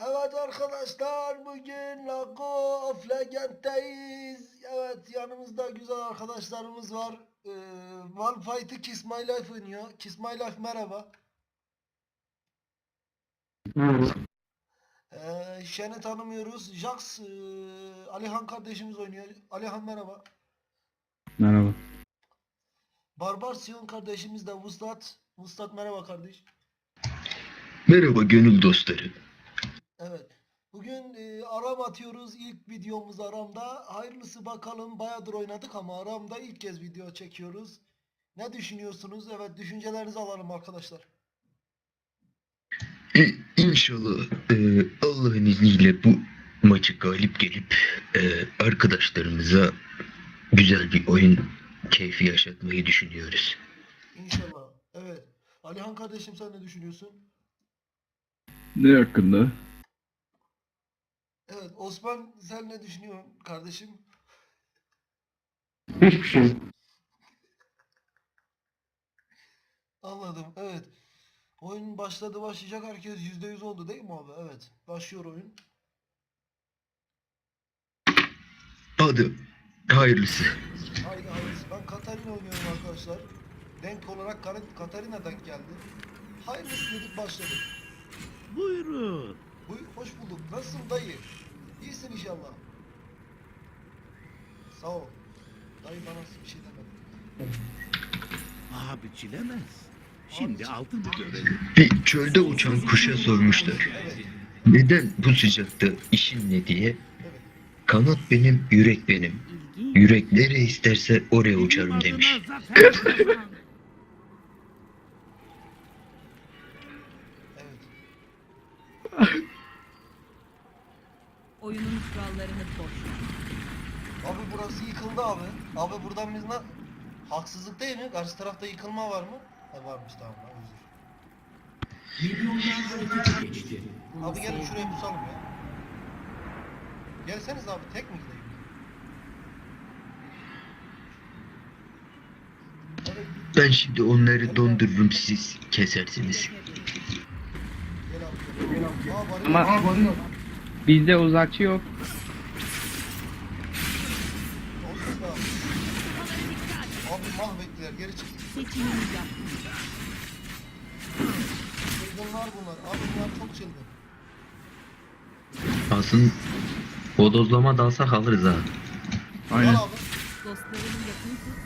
Evet arkadaşlar bugün Lago of Legend'deyiz. Evet yanımızda güzel arkadaşlarımız var. Ee, One Fight'ı Kiss My Life oynuyor. Kiss My Life merhaba. Ee, Şen'i tanımıyoruz. Jax, ee, Alihan kardeşimiz oynuyor. Alihan merhaba. Merhaba. Barbar Sion kardeşimiz de Vuslat. Vuslat merhaba kardeş. Merhaba gönül dostları. Evet. Bugün e, aram atıyoruz. İlk videomuz aramda. Hayırlısı bakalım. Bayağıdır oynadık ama aramda ilk kez video çekiyoruz. Ne düşünüyorsunuz? Evet düşüncelerinizi alalım arkadaşlar. İnşallah e, Allah'ın izniyle bu maçı galip gelip e, arkadaşlarımıza güzel bir oyun keyfi yaşatmayı düşünüyoruz. İnşallah. Evet. Alihan kardeşim sen ne düşünüyorsun? Ne hakkında? Evet. Osman sen ne düşünüyorsun kardeşim? Hiçbir şey. Anladım. Evet. Oyun başladı başlayacak. Herkes %100 oldu değil mi abi? Evet. Başlıyor oyun. Hadi hayırlısı. Haydi hayırlısı. Ben Katarina oynuyorum arkadaşlar. Denk olarak Kar- Katarina denk geldi. Hayırlısı dedik başladık. Buyurun. Buyur, hoş bulduk. Nasılsın dayı? İyisin inşallah. Sağ ol. Dayı bana bir şey demedi. Abi çilemez. Şimdi altını görelim. Bir çölde uçan kuşa sormuşlar. Evet, Neden bu sıcakta işin ne diye? Kanat benim, yürek benim. Yürek nereye isterse oraya uçarım demiş. Evet. Oyunun kurallarını boş ver. Abi burası yıkıldı abi. Abi buradan biz ne... Haksızlık değil mi? Karşı tarafta yıkılma var mı? Ha varmış tamam. lan, Özür. Abi gelin şuraya pusalım ya. Gelseniz abi tek mi gideyim? Ben şimdi onları dondururum siz kesersiniz. gel abi. Gel abi. Aa, varıyor. Ama bizde uzakçı yok. Olsun da abi. Abi mahvettiler geri çık. Seçimini yap. Çılgınlar bunlar. Abi bunlar çok çılgın. Aslında bodozlama dalsak alırız ha. Aynen. Gel abi. Dostlarını yakın tut.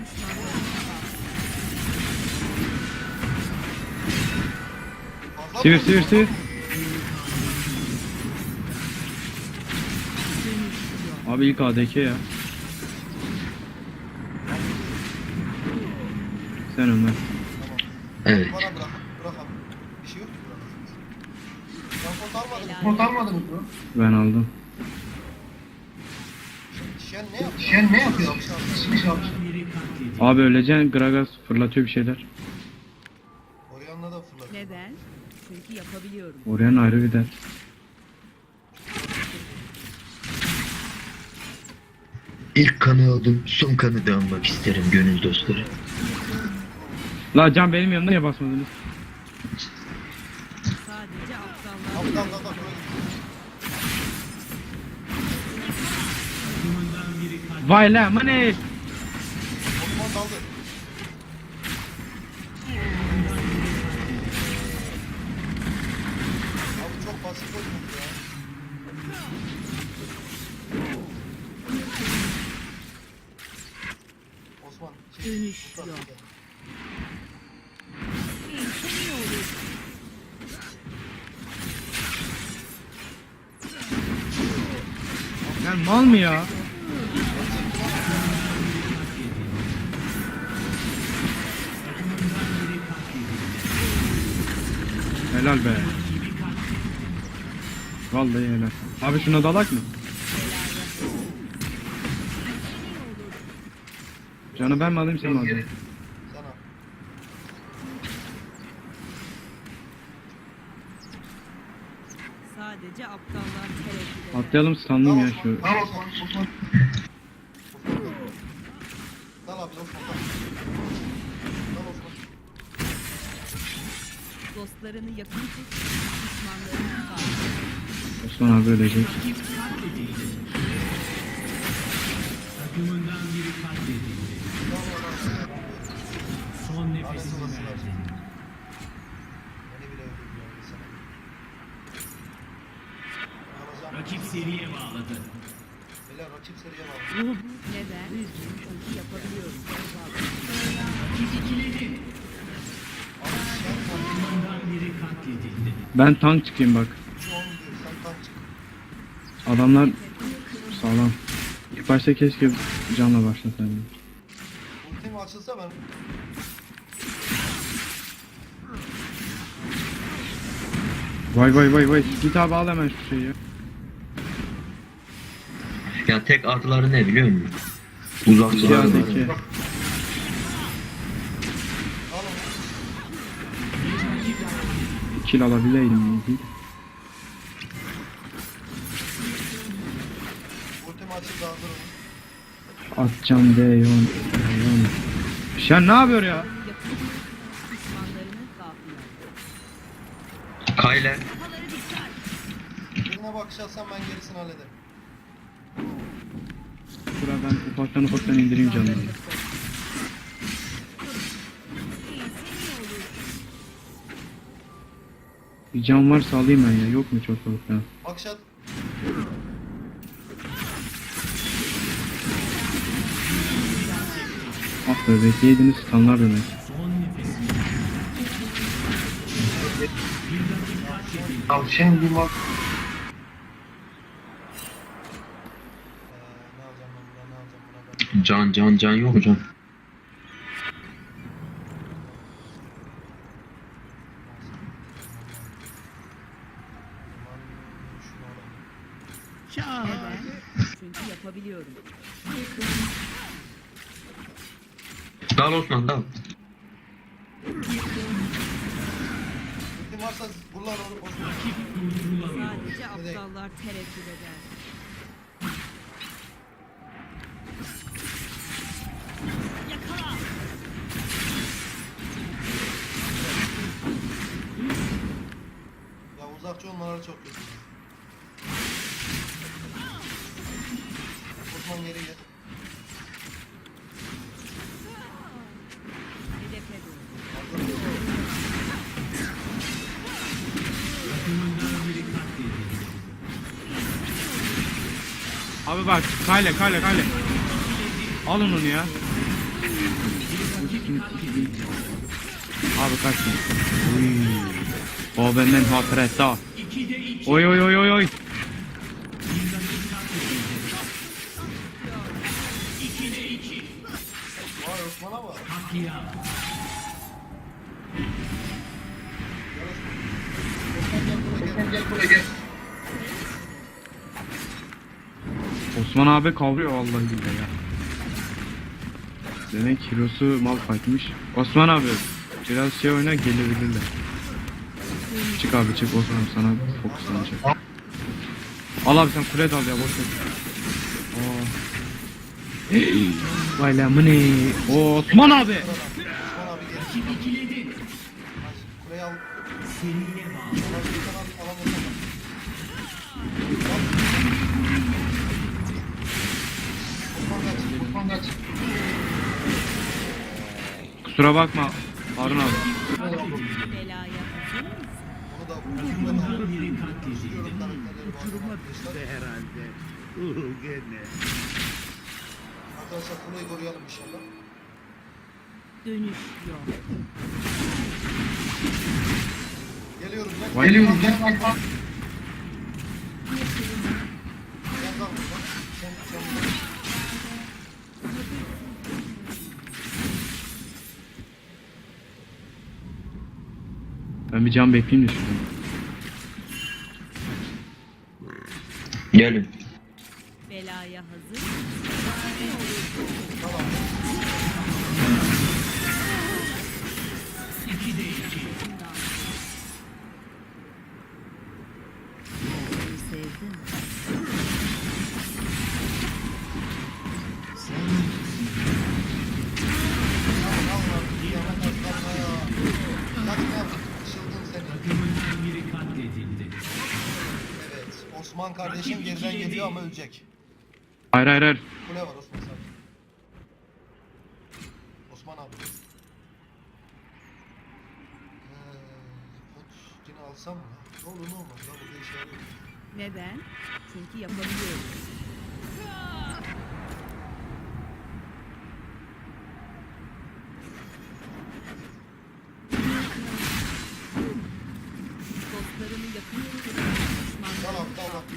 Düşmanlarını sağ. Fazla Sivir mı sivir sivir. Abi ilk ADK ya. Sen Ömer. Evet. Bana bırak. Bırak abi. Bir şey yok ki bırak. Sen pot almadın mı? Ben aldım. Şen ne yapıyor? Şen ne yapıyor? Abi öleceksin Gragas fırlatıyor bir şeyler. Orianna da fırladı. Neden? Çünkü yapabiliyorum. Oraya ayrı bir dert. İlk kanı aldım, son kanı da almak isterim gönül dostları. La can benim yanımda niye basmadınız? Sadece aptallar. Vay la mani. Osman daldı. Sen mal mı ya? Helal be. Vallahi helal. Abi şuna dalak mı? Canı ben mi alayım sen mi alacaksın? Sana. Sadece aptallar tereddüt eder. Atlayalım sandım ya şu. Dal Osman. Osman. Dal abi Osman. Dal. Dal Osman. Dostlarını yakın tut. Düşmanlarını sağ. Osman abi ölecek. Son nefesini verdi. Seriye bağladı. Beyler rakip seriye bağlı. Neden? Çünkü yapabiliyorum. Takımından biri katledildi. Ben tank çıkayım bak. Adamlar sağlam. İlk başta keşke canla başlasaydım. Ultim açılsa ben Vay vay vay vay. Git abi al hemen şu şeyi ya. Ya tek artıları ne biliyor musun? Uzak İki silahları. artı iki. al onu. Kill alabileydim iyiydi. Atacağım Deyon. Deyon. Şen ne yapıyor ya? Yapabiliyorum. Düşmanlarını gafil. Kayle. Birine bakış atsam ben gerisini hallederim. Ben ufaktan ufaktan indireyim canları. Bir can varsa alayım ben ya. Yok mu çok fazla? falan? Bakış at. Ah be bekleyeydiniz standlar demek. Son nefesini Ee, ne alacağım ben buna ne alacağım buna ben. Can can can yok alalım. Şahane. Çünkü yapabiliyorum. Dal Osman dal. Varsa kullan onu. Sadece aptallar tereddüt eder. Olmaları çok kötü. Osman geri gel. Abi bak kale kale kale. Alın onu ya. Abi kaçma. O benden İkide iki. Oy oy oy oy oy. Osman abi kavruyor vallahi billahi ya. Demek kilosu mal fight'miş. Osman abi biraz şey oyna gelebilirler. Çık abi çık Osman abi sana fokuslanacak. Al abi sen kule dal ya boş ver. Aa. Vay lan bu ne? Osman abi. Kusura bakma Harun abi. Gene. Arkadaşlar kuleyi koruyalım inşallah. Dönüş yok. Geliyorum ben. Geliyorum ben. Bak bak. Sen. Sen sen. Ben bir can bekleyeyim de şurada. Gelin. Osman kardeşim geriden geliyor ama ölecek. Hayır hayır hayır. Kule var Osman sakin. Osman abi. Ee, yine alsam mı? Ne olur ne olmaz. Ya burada işe yarıyor. Neden? Çünkü yapabiliyorum. Dostlarımı yakın tutuyorum. Dal Düşmanlarımı abi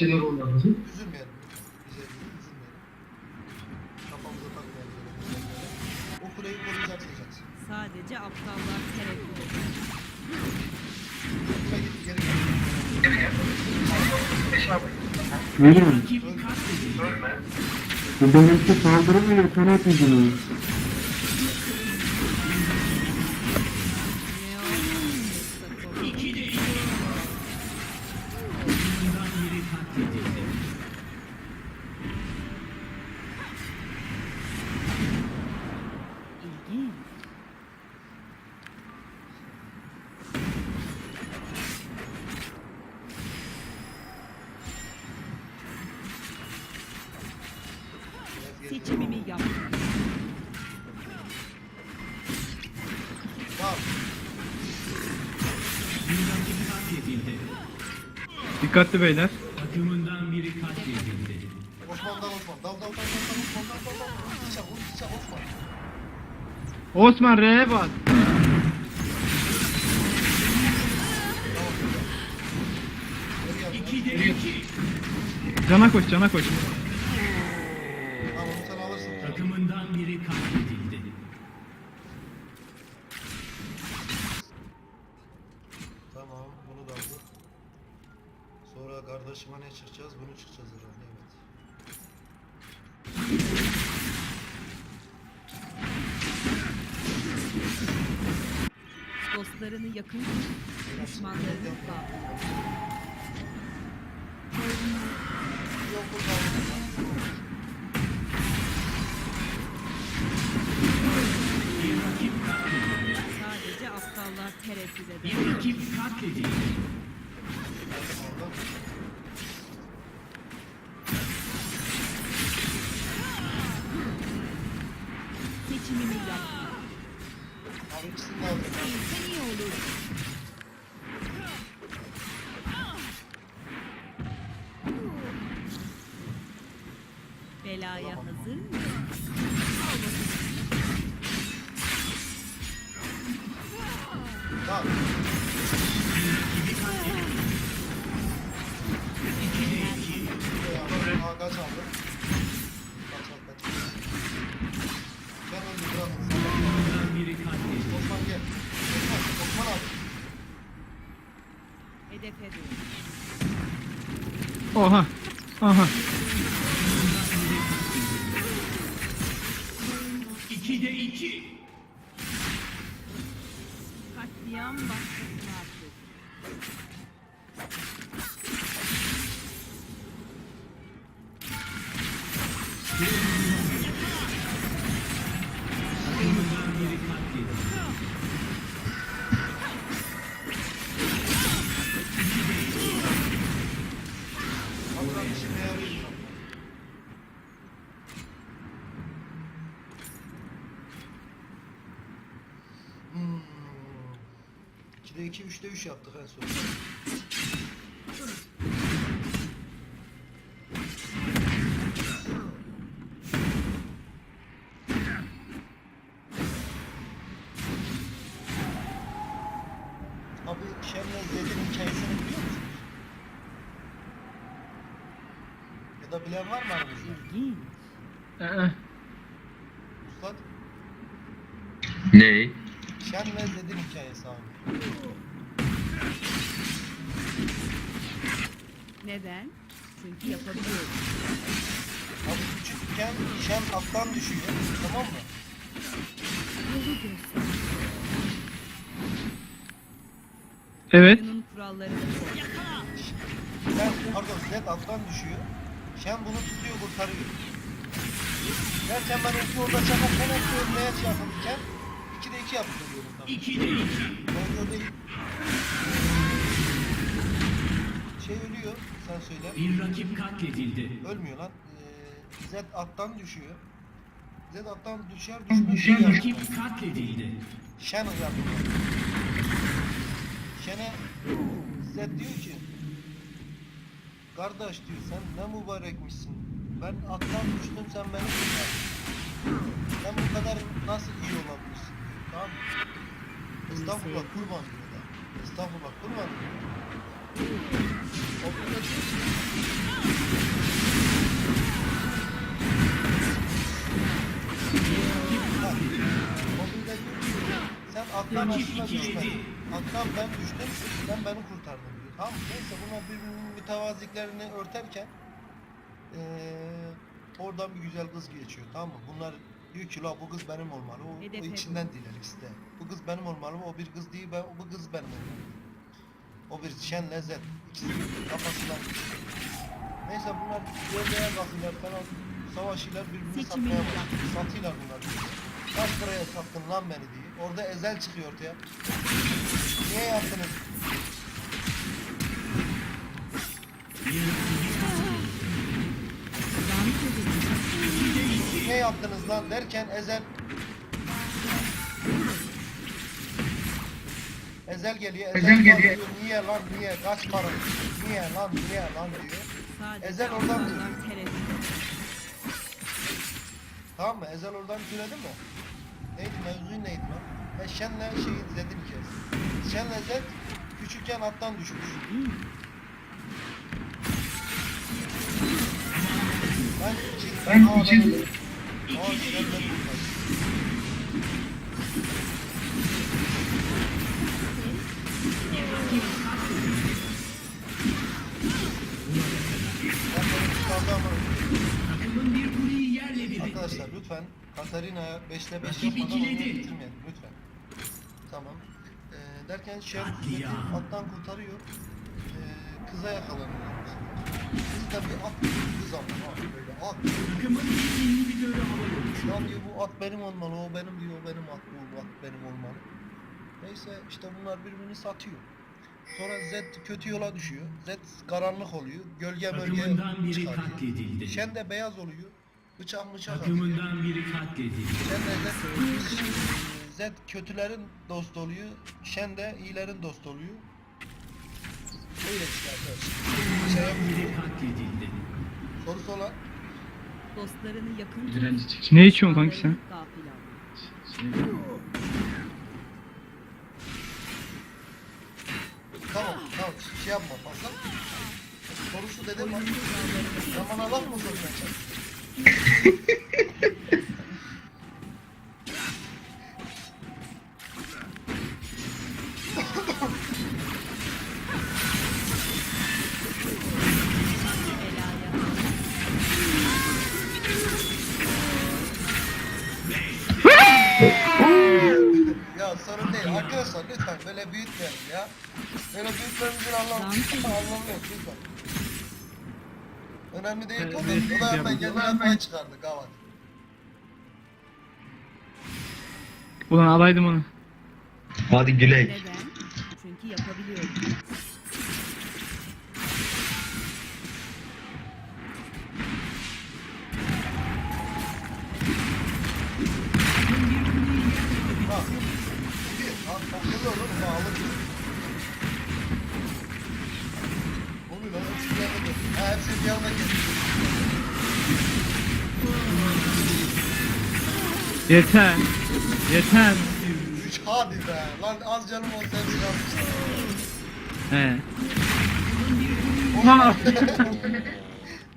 şeyler. Böyle şeyler olur. Üzülmeyelim. Bize üzülmeyelim. Kafamıza takmayalım böyle şeyleri. O kuleyi koruyacaksın Jackson. sadece aptallar tereddüt eder. Kule gitti geri gel. Demek ki saldırı mı ediniyor? Ne Dikkatli beyler. Takımından biri katledildi. Osman dal Osman. Dal dal dal dal dal Osman dal dal dal. Ulti çak ulti çak Osman. Osman R'ye bas. Gel. İkide iki. Cana koş cana koş. Dostlarını yakın tut. Düşmanlarını katledildi. Sadece aptallar tereddüt eder. Bir rakip katledildi. Belaya hazır mısın? Tamam. Aa, kaç aldım? Kaç al kaç. Gel önce bırak. Osman gel. Oha. Aha. İkide iki. Katliam başlasın artık. Takımından 2, 3'te 3 yaptık en son. Abi Şemle Zed'in hikayesini biliyor musunuz? Ya da bilen var mı aramızda? İlginç. Ee, Ustad? Ne? Şen ve Zed'in hikayesi abi. Neden? Çünkü yapabiliyorum. Abi küçükken Şen attan düşüyor. Tamam mı? Yolu göster. Evet. Oyunun kurallarını koy. Şen, pardon Zed attan düşüyor. Şen bunu tutuyor kurtarıyor. Derken ben iki orada çakarken hep ölmeye yapılırken 2'de 2 yaptırıyorum tabii. 2'de 2. Orada değil. Şey ölüyor sen söyle. Bir rakip katledildi. Ölmüyor lan. Ee, Zed attan düşüyor. Zed attan düşer düşmez şey Bir yapıyor. rakip katledildi. Şen yapıyor. Şen'e Zed diyor ki Kardeş diyor sen ne mübarekmişsin. Ben attan düştüm sen beni kurtardın. Sen bu kadar nasıl iyi olabilirsin diyor. Tamam mı? Estağfurullah kurban diyor da. Estağfurullah kurban. O burada burada sen Rakip aslında yedi. Attan ben düştüm sen beni kurtardın diyor. Tamam? Neyse bunlar birbirinin mütevaziklerini örterken eee oradan bir güzel kız geçiyor tamam mı? Bunlar diyor ki la bu kız benim olmalı. O, o Hedefe içinden diler iste. Bu kız benim olmalı. O bir kız değil ben, bu kız benim olmalı. O bir şen lezzet. İkisi kafasından. Neyse bunlar görmeye bakıyorlar falan. Savaşıyorlar birbirini satmaya başlıyor. Satıyorlar bunlar. Kaç paraya sattın lan beni diye. Orada ezel çıkıyor ortaya. Niye yaptınız? Niye yaptınız lan derken Ezel Ezel geliyor. Ezel, Ezel geliyor. diyor, niye lan niye kaç para? Niye lan niye lan diyor. Ezel oradan diyor. Tamam mı? Ezel oradan türedi mi? Neydi mevzu neydi lan? Ha Şen'le şeyin Zed'in hikayesi. Şen'le Zed küçükken attan düşmüş. Ben Ben için- ben- Aa, Arkadaşlar lütfen Katarina'ya 5'te 5 Rakip yapmadan bitirmeyelim lütfen. Tamam. Ee, derken ya. attan kurtarıyor. Kıza yakalanıyor. Kız da bir at gibi kız ama böyle at. Takımın bir inhibitörü havada uçuyor. Ya diyor bu at benim olmalı, o benim diyor, o benim at, bu at benim olmalı. Neyse işte bunlar birbirini satıyor. Sonra Zed kötü yola düşüyor. Zed karanlık oluyor. Gölge bölge Takımından biri çıkarıyor. katledildi. Şen de beyaz oluyor. Bıçak bıçak. Takımından biri katledildi. Şen de Zed, Zed kötülerin dostu oluyor. Şen de iyilerin dostu oluyor. Öyle işte arkadaşlar. Sorusu olan Dostlarını yakın. Ne içiyorsun kanki sen? Tamam tamam şey yapma fazla. Sorusu dedim bak. Bana laf mı soracaksın? böyle büyütmeyelim ya. Böyle büyütmemizin anlamı, anlamı yok lütfen. Önemli değil Evet, konu. evet, O da hemen kendine hemen çıkardı gavat. Ulan alaydım onu. Hadi Gülek. Neden? Çünkü yapabiliyorum. Olur mu? Alır. Oluyor lan hepsi gel. Ha hepsi gel. Yeter. Yeter. Üç hadi be. Lan az canım olsa hepsi kalmıştı. He.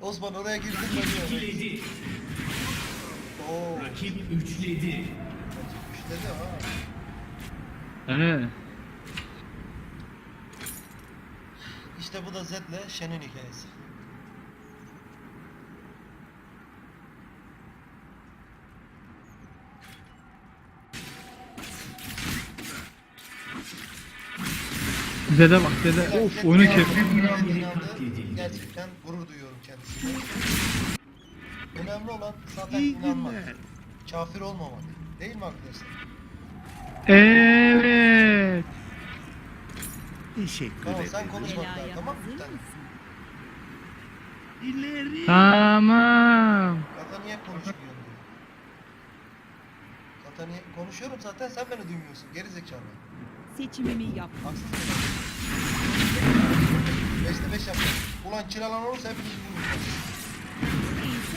Osman oraya girdin mi. Rakip üçledi. Üçte de ha. Ee, İşte bu da Zed'le Shen'in hikayesi. Zede bak Zede. Of oyunu kef. Gerçekten gurur duyuyorum kendisine. Önemli olan zaten İyi inanmak. Kafir olmamak. Değil mi arkadaşlar? Evet. Teşekkür Tamam sen ederim. Belaya tamam mı? Bir hazır tane. mısın? İleri. Tamam. Zaten niye konuşmuyorsun diyor. Zaten niye konuşuyorum zaten sen beni duymuyorsun. Geri zekalı. Seçimimi yap. Haksız mıyım? Beşte beş yapacağım. Ulan kiralan olursa hepiniz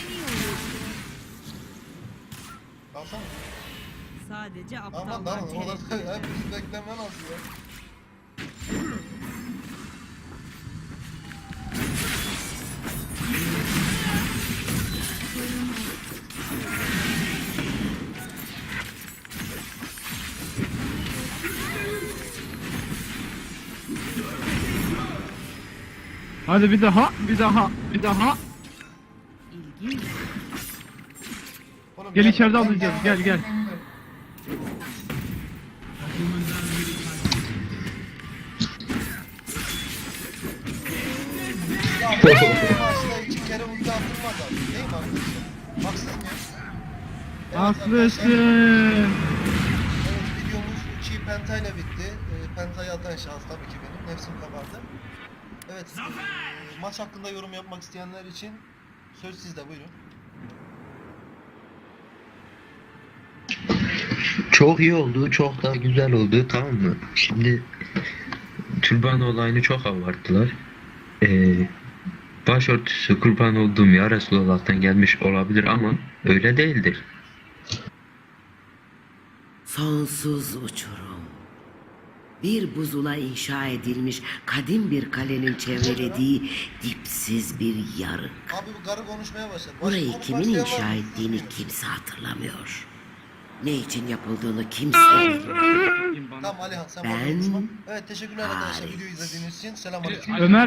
iyi oluyorsun. Kalsana. Sadece Aman aptallar lan orada tereddüt eder. hepiniz beklemen lazım ya. Hadi bir daha, bir daha, bir daha. İlginç. Oğlum Gel içeride alacağız. Gel gel. Ya bu maçta iki kere abi. Değil mi arkadaşlar? Haksız mıyım? Evet Haklısın. Evet videomuz çiğ pentayla bitti. Ee, pentayı atan şahıs tabii ki benim. Nefsim kabardı. Evet. ee, maç hakkında yorum yapmak isteyenler için söz sizde buyurun. Çok iyi oldu, çok da güzel oldu tamam mı? Şimdi türban olayını çok abarttılar. Ee, başörtüsü kurban olduğum ya Resulullah'tan gelmiş olabilir ama öyle değildir. Sonsuz uçurum. Bir buzula inşa edilmiş kadim bir kalenin çevrelediği dipsiz bir yarık. Abi bu garı konuşmaya başladı. Baş- Burayı kimin başlayan var inşa ettiğini kimse hatırlamıyor. Ne için yapıldığını kimse bilmiyor. Tamam Alihan sen Ben konuşma. Evet teşekkürler arkadaşlar hariç. videoyu izlediğiniz için. Selamünaleyküm. Ömer